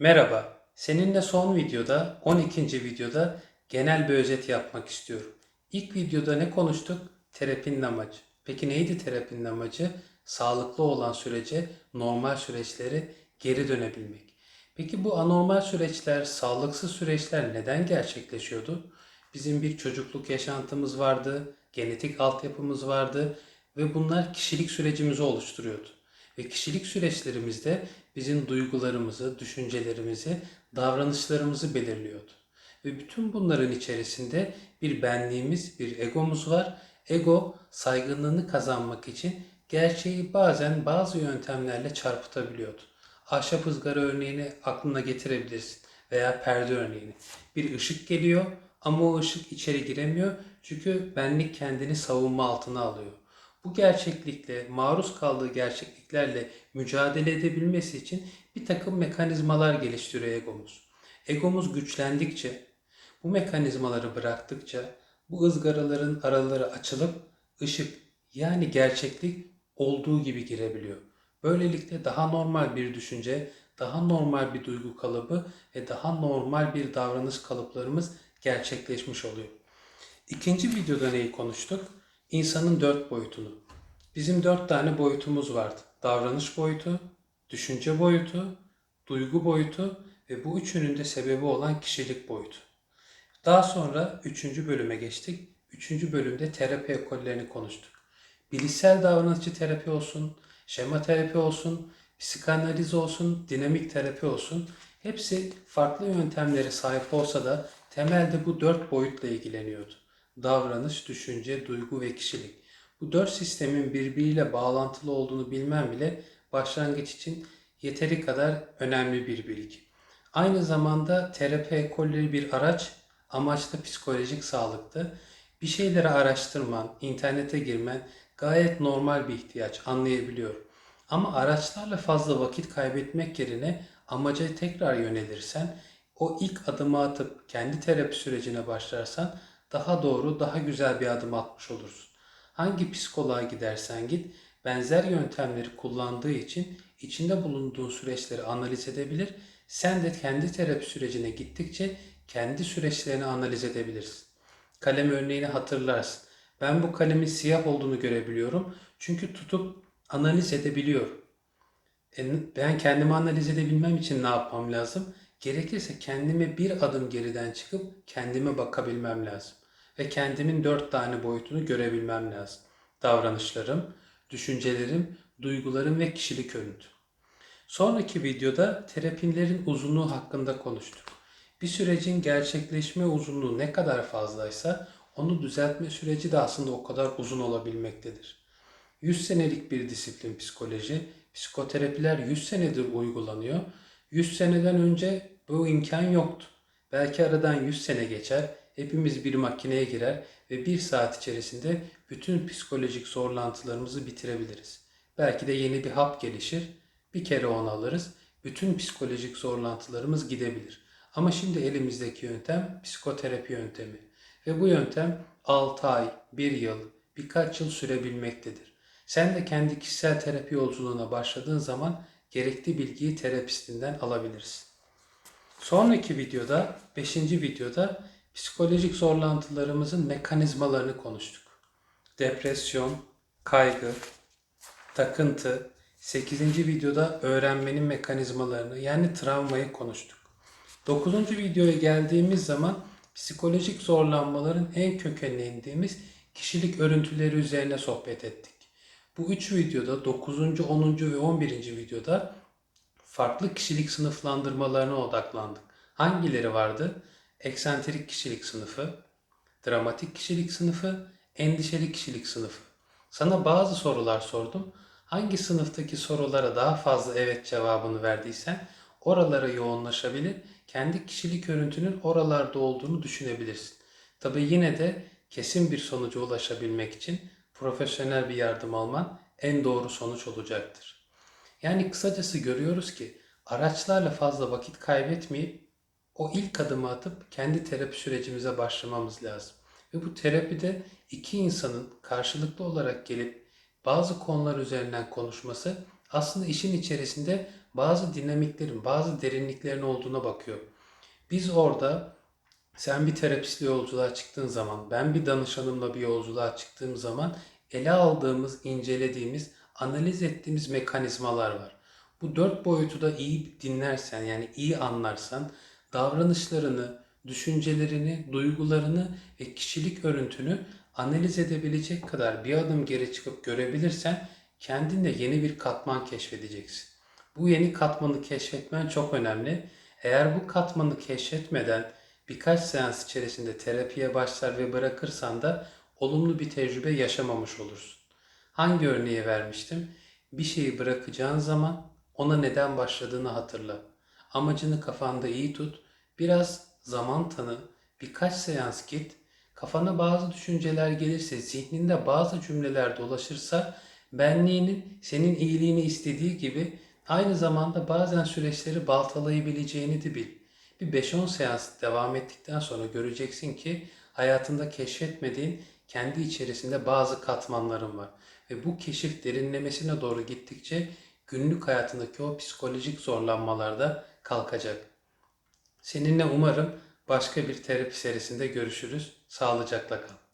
Merhaba, seninle son videoda, 12. videoda genel bir özet yapmak istiyorum. İlk videoda ne konuştuk? Terapinin amacı. Peki neydi terapinin amacı? Sağlıklı olan sürece, normal süreçleri geri dönebilmek. Peki bu anormal süreçler, sağlıksız süreçler neden gerçekleşiyordu? Bizim bir çocukluk yaşantımız vardı, genetik altyapımız vardı ve bunlar kişilik sürecimizi oluşturuyordu. Ve kişilik süreçlerimizde bizim duygularımızı, düşüncelerimizi, davranışlarımızı belirliyordu. Ve bütün bunların içerisinde bir benliğimiz, bir egomuz var. Ego saygınlığını kazanmak için gerçeği bazen bazı yöntemlerle çarpıtabiliyordu. Ahşap ızgara örneğini aklına getirebilirsin veya perde örneğini. Bir ışık geliyor ama o ışık içeri giremiyor çünkü benlik kendini savunma altına alıyor. Bu gerçeklikle, maruz kaldığı gerçekliklerle mücadele edebilmesi için bir takım mekanizmalar geliştiriyor egomuz. Egomuz güçlendikçe, bu mekanizmaları bıraktıkça bu ızgaraların araları açılıp ışık yani gerçeklik olduğu gibi girebiliyor. Böylelikle daha normal bir düşünce, daha normal bir duygu kalıbı ve daha normal bir davranış kalıplarımız gerçekleşmiş oluyor. İkinci videoda neyi konuştuk? İnsanın dört boyutunu. Bizim dört tane boyutumuz vardı. Davranış boyutu, düşünce boyutu, duygu boyutu ve bu üçünün de sebebi olan kişilik boyutu. Daha sonra üçüncü bölüme geçtik. Üçüncü bölümde terapi ekollerini konuştuk. Bilişsel davranışçı terapi olsun, şema terapi olsun, psikanaliz olsun, dinamik terapi olsun. Hepsi farklı yöntemlere sahip olsa da temelde bu dört boyutla ilgileniyordu. Davranış, düşünce, duygu ve kişilik. Bu dört sistemin birbiriyle bağlantılı olduğunu bilmem bile başlangıç için yeteri kadar önemli bir bilgi. Aynı zamanda terapi ekolleri bir araç, amaç da psikolojik sağlıktı. Bir şeyleri araştırman, internete girmen gayet normal bir ihtiyaç, anlayabiliyorum. Ama araçlarla fazla vakit kaybetmek yerine amaca tekrar yönelirsen, o ilk adımı atıp kendi terapi sürecine başlarsan daha doğru, daha güzel bir adım atmış olursun. Hangi psikoloğa gidersen git, benzer yöntemleri kullandığı için içinde bulunduğun süreçleri analiz edebilir. Sen de kendi terapi sürecine gittikçe kendi süreçlerini analiz edebilirsin. Kalem örneğini hatırlarsın. Ben bu kalemin siyah olduğunu görebiliyorum. Çünkü tutup analiz edebiliyorum. E, ben kendimi analiz edebilmem için ne yapmam lazım? Gerekirse kendime bir adım geriden çıkıp kendime bakabilmem lazım. Ve kendimin dört tane boyutunu görebilmem lazım. Davranışlarım, düşüncelerim, duygularım ve kişilik örüntü. Sonraki videoda terapilerin uzunluğu hakkında konuştuk. Bir sürecin gerçekleşme uzunluğu ne kadar fazlaysa onu düzeltme süreci de aslında o kadar uzun olabilmektedir. 100 senelik bir disiplin psikoloji, psikoterapiler 100 senedir uygulanıyor. 100 seneden önce bu imkan yoktu. Belki aradan 100 sene geçer, hepimiz bir makineye girer ve bir saat içerisinde bütün psikolojik zorlantılarımızı bitirebiliriz. Belki de yeni bir hap gelişir, bir kere onu alırız, bütün psikolojik zorlantılarımız gidebilir. Ama şimdi elimizdeki yöntem psikoterapi yöntemi ve bu yöntem 6 ay, 1 yıl, birkaç yıl sürebilmektedir. Sen de kendi kişisel terapi yolculuğuna başladığın zaman gerekli bilgiyi terapistinden alabilirsin. Sonraki videoda, 5. videoda psikolojik zorlantılarımızın mekanizmalarını konuştuk. Depresyon, kaygı, takıntı, 8. videoda öğrenmenin mekanizmalarını yani travmayı konuştuk. 9. videoya geldiğimiz zaman psikolojik zorlanmaların en kökenine indiğimiz kişilik örüntüleri üzerine sohbet ettik. Bu üç videoda 9. 10. ve 11. videoda farklı kişilik sınıflandırmalarına odaklandık. Hangileri vardı? Eksantrik kişilik sınıfı, dramatik kişilik sınıfı, endişeli kişilik sınıfı. Sana bazı sorular sordum. Hangi sınıftaki sorulara daha fazla evet cevabını verdiysen oralara yoğunlaşabilir, kendi kişilik örüntünün oralarda olduğunu düşünebilirsin. Tabi yine de kesin bir sonuca ulaşabilmek için profesyonel bir yardım alman en doğru sonuç olacaktır. Yani kısacası görüyoruz ki araçlarla fazla vakit kaybetmeyip o ilk adımı atıp kendi terapi sürecimize başlamamız lazım. Ve bu terapide iki insanın karşılıklı olarak gelip bazı konular üzerinden konuşması aslında işin içerisinde bazı dinamiklerin, bazı derinliklerin olduğuna bakıyor. Biz orada sen bir terapistle yolculuğa çıktığın zaman, ben bir danışanımla bir yolculuğa çıktığım zaman ele aldığımız, incelediğimiz, analiz ettiğimiz mekanizmalar var. Bu dört boyutu da iyi dinlersen, yani iyi anlarsan, davranışlarını, düşüncelerini, duygularını ve kişilik örüntünü analiz edebilecek kadar bir adım geri çıkıp görebilirsen kendinde yeni bir katman keşfedeceksin. Bu yeni katmanı keşfetmen çok önemli. Eğer bu katmanı keşfetmeden birkaç seans içerisinde terapiye başlar ve bırakırsan da olumlu bir tecrübe yaşamamış olursun. Hangi örneği vermiştim? Bir şeyi bırakacağın zaman ona neden başladığını hatırla. Amacını kafanda iyi tut. Biraz zaman tanı. Birkaç seans git. Kafana bazı düşünceler gelirse, zihninde bazı cümleler dolaşırsa benliğinin senin iyiliğini istediği gibi aynı zamanda bazen süreçleri baltalayabileceğini de bil. Bir 5-10 seans devam ettikten sonra göreceksin ki hayatında keşfetmediğin kendi içerisinde bazı katmanların var. Ve bu keşif derinlemesine doğru gittikçe günlük hayatındaki o psikolojik zorlanmalar da kalkacak. Seninle umarım başka bir terapi serisinde görüşürüz. Sağlıcakla kal.